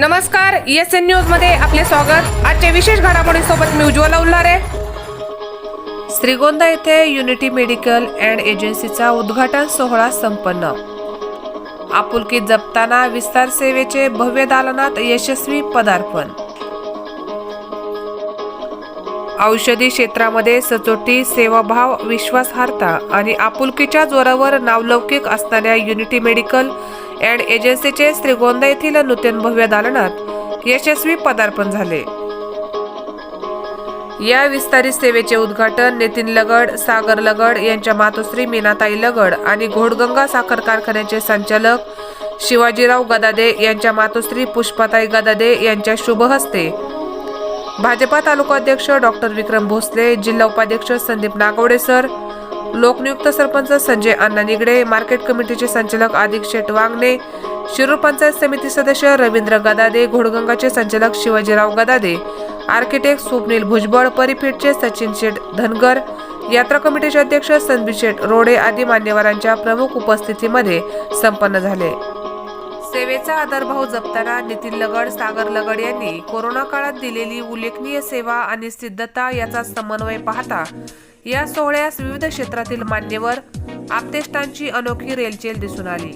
नमस्कार S N न्यूजमध्ये आपले स्वागत. आजच्या विशेष घडामोडीसोबत मी उज्ज्वला उल्हारे. श्रीगोंदा येथे युनिटी मेडिकल अँड एजन्सीचा उद्घाटन सोहळा संपन्न. आपुलकी जपताना विस्तार सेवेचे भव्य दालनात यशस्वी पदार्पण. औषधी क्षेत्रामध्ये सचोटी सेवाभाव विश्वासार्हता आणि आपुलकीच्या जोरावर नावलौकिक असणाऱ्या युनिटी मेडिकल अँड एजन्सीचे श्रीगोंदा येथील नूतन भव्य दालनात यशस्वी पदार्पण झाले. या विस्तारित सेवेचे उद्घाटन नितीन लगड सागर लगड यांच्या मातोश्री मीनाताई लगड आणि घोडगंगा साखर कारखान्याचे संचालक शिवाजीराव गदादे यांच्या मातोश्री पुष्पाताई गदादे यांच्या शुभ हस्ते भाजपा तालुका अध्यक्ष डॉक्टर विक्रम भोसले जिल्हा उपाध्यक्ष संदीप नागवडे सर लोकनियुक्त सरपंच संजय अण्णा निगडे मार्केट कमिटीचे संचालक आदिक शेठ वांगणे शिरूर पंचायत समिती सदस्य रवींद्र गदादे घोडगंगाचे संचालक शिवाजीराव गदादे आर्किटेक्ट स्वप्नील भुजबळ परिफेटचे सचिन शेठ धनगर यात्रा कमिटीचे अध्यक्ष संदीप शेठ रोडे आदी मान्यवरांच्या प्रमुख उपस्थितीमध्ये संपन्न झाले. सेवेचा आदरभाव जपताना नितीन लगड सागर लगड यांनी कोरोना काळात दिलेली उल्लेखनीय सेवा आणि सिद्धता याचा समन्वय पाहता या सोहळ्यास विविध क्षेत्रातील मान्यवर आपतेष्टांची अनोखी रेलचेल दिसून आली.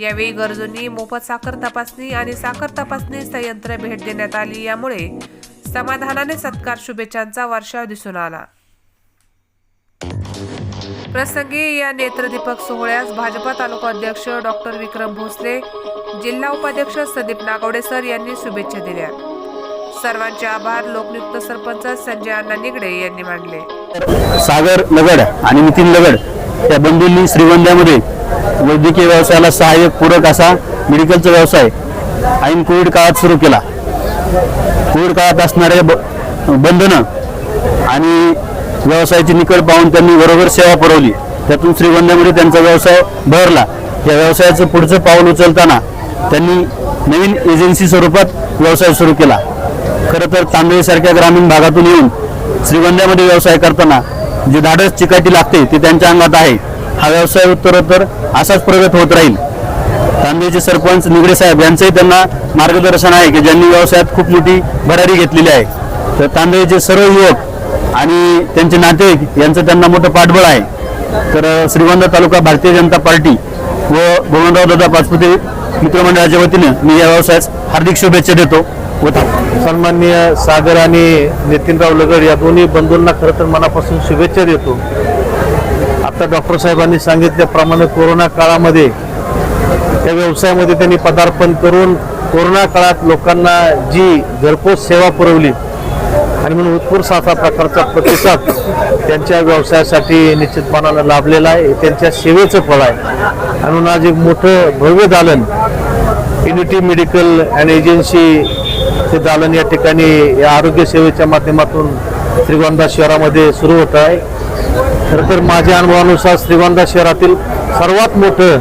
यावेळी गरजूंनी मोफत साखर तपासणी आणि साखर तपासणी संयंत्र भेट देण्यात आली यामुळे समाधानाने सत्कार शुभेच्छांचा वर्षाव दिसून आला. प्रसंगी या नेत्रदीपक सोहळ्यास भाजपा तालुका अध्यक्ष डॉक्टर विक्रम भोसले जिल्हा उपाध्यक्ष संदीप नागवडे सर यांनी शुभेच्छा दिल्या. सर्वांचे आभार लोकनियुक्त सरपंच संजय अण्णा निगडे यांनी मानले. सागर लगड आणि नितीन लगड या बंधूंनी श्रीगोंद्यामध्ये वैद्यकीय व्यवसायाला सहाय्यक पूरक असा मेडिकलचा व्यवसाय ऐन कोविड काळात सुरू केला. कोविड काळात असणाऱ्या ब- बंधनं आणि व्यवसायाची निकड पाहून त्यांनी बरोबर सेवा पुरवली. त्यातून श्रीगोंद्यामध्ये त्यांचा व्यवसाय भरला या व्यवसायाचं पुढचं पाऊल उचलताना त्यांनी नवीन एजन्सी स्वरूपात व्यवसाय सुरू केला. खरं तर तांदळीसारख्या ग्रामीण भागातून येऊन श्रीगोंद्यामध्ये व्यवसाय करताना जे धाडस चिकाटी लागते ती त्यांच्या अंगात आहे. हा व्यवसाय उत्तरोत्तर असाच प्रगत होत राहील. तांबेचे सरपंच निगडे साहेब यांचंही त्यांना मार्गदर्शन आहे की ज्यांनी व्यवसायात खूप मोठी भरारी घेतलेली आहे. तर तांबेचे सर्व युवक आणि त्यांचे नातेवाईक यांचं त्यांना मोठं पाठबळ आहे. तर श्रीगोंदा तालुका भारतीय जनता पार्टी व गोविंदराव दादा पाचपुते मित्रमंडळाच्या वतीनं मी या व्यवसायास हार्दिक शुभेच्छा देतो. सन्माननीय सागर आणि नितीनराव लगड या दोन्ही बंधूंना खरं तर मनापासून शुभेच्छा देतो. आता डॉक्टर साहेबांनी सांगितल्याप्रमाणे कोरोना काळामध्ये त्या व्यवसायामध्ये त्यांनी पदार्पण करून कोरोना काळात लोकांना जी घरपोच सेवा पुरवली आणि म्हणून उत्कृष्ट असा प्रकारचा प्रतिसाद त्यांच्या व्यवसायासाठी निश्चितपणानं लाभलेला आहे. त्यांच्या सेवेचं फळ आहे. आणि म्हणून आज एक मोठं भव्य दालन युनिटी मेडिकल अँड एजन्सी ते दालन या ठिकाणी या आरोग्य सेवेच्या माध्यमातून श्रीगोंदा शहरामध्ये सुरू होत आहे. खरं तर माझ्या अनुभवानुसार श्रीगोंदा शहरातील सर्वात मोठं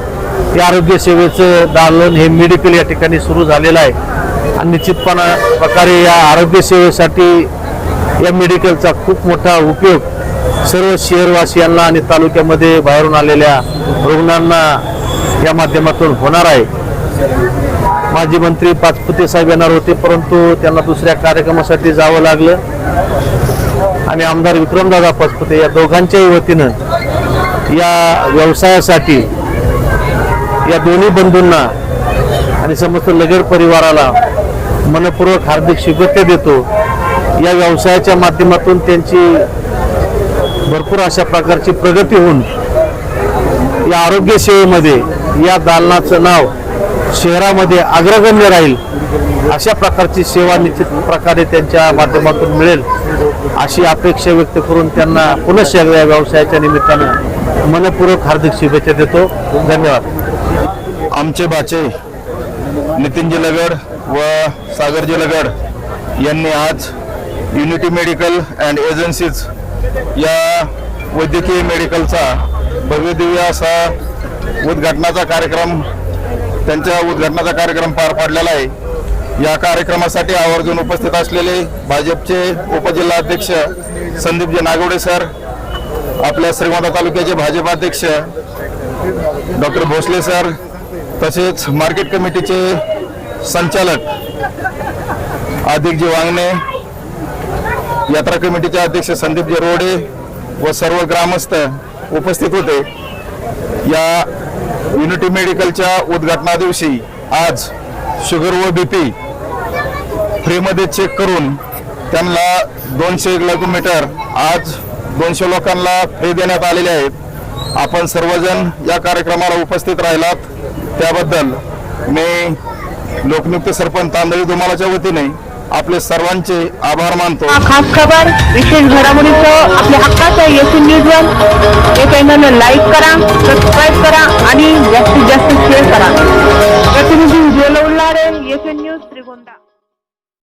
हे आरोग्य सेवेचं दालन हे मेडिकल या ठिकाणी सुरू झालेलं आहे. आणि निश्चितपणा प्रकारे या आरोग्य सेवेसाठी या मेडिकलचा खूप मोठा उपयोग सर्व शहरवासियांना आणि तालुक्यामध्ये बाहेरून आलेल्या रुग्णांना या माध्यमातून होणार आहे. माजी मंत्री पाचपुते साहेब येणार होते परंतु त्यांना दुसऱ्या कार्यक्रमासाठी जावं लागलं. आणि आमदार विक्रमदादा पाचपुते या दोघांच्याही वतीनं या व्यवसायासाठी या दोन्ही बंधूंना आणि समस्त लगेर परिवाराला मनपूर्वक हार्दिक शुभेच्छा देतो. या व्यवसायाच्या माध्यमातून त्यांची भरपूर अशा प्रकारची प्रगती होऊन या आरोग्य सेवेमध्ये या दालनाचं नाव शहरामध्ये अग्रगण्य राहील अशा प्रकारची सेवा निश्चित प्रकारे त्यांच्या माध्यमातून मिळेल अशी अपेक्षा व्यक्त करून त्यांना पुनश्च या व्यवसायाच्या निमित्तानं मनपूर्वक हार्दिक शुभेच्छा देतो. धन्यवाद. आमचे बाचे नितीनजी लगड व सागरजी लगड यांनी आज युनिटी मेडिकल अँड एजन्सीज या वैद्यकीय मेडिकलचा भव्यदिव्य असा उद्घाटनाचा कार्यक्रम त्यांच्या उद्घाटनाचा कार्यक्रम पार पाडलेला आहे. या कार्यक्रमासाठी आवर्जून उपस्थित असलेले भाजपचे उपजिल्हा अध्यक्ष संदीपजी नागवडे सर आपल्या श्रीगोंदा तालुक्याचे भाजप अध्यक्ष डॉक्टर भोसले सर तसेच मार्केट कमिटीचे संचालक आदिकजी वांगणे यात्रा कमिटीचे अध्यक्ष संदीपजी रोडे व सर्व ग्रामस्थ उपस्थित होते. या युनिटी मेडिकलच्या उद्घाटना दिवशी आज शुगर व बीपी फ्रीमध्ये चेक करून त्यांना दोनशे किलोमीटर आज दोनशे लोकांना फ्री देण्यात आलेले आहेत. आपण सर्वजण या कार्यक्रमाला उपस्थित राहिलात. त्याबद्दल मी लोकनियुक्त सरपंच तांदळी दुमालाच्या वतीने आपले सर्वांचे आभार मानतो. खास खबर विशेष घडामोडीसह आपल्या हक्काचं येसी न्यूज वन हे चॅनल लाईक करा सबस्क्राईब करा आणि जास्तीत जास्त शेअर करा. प्रतिनिधी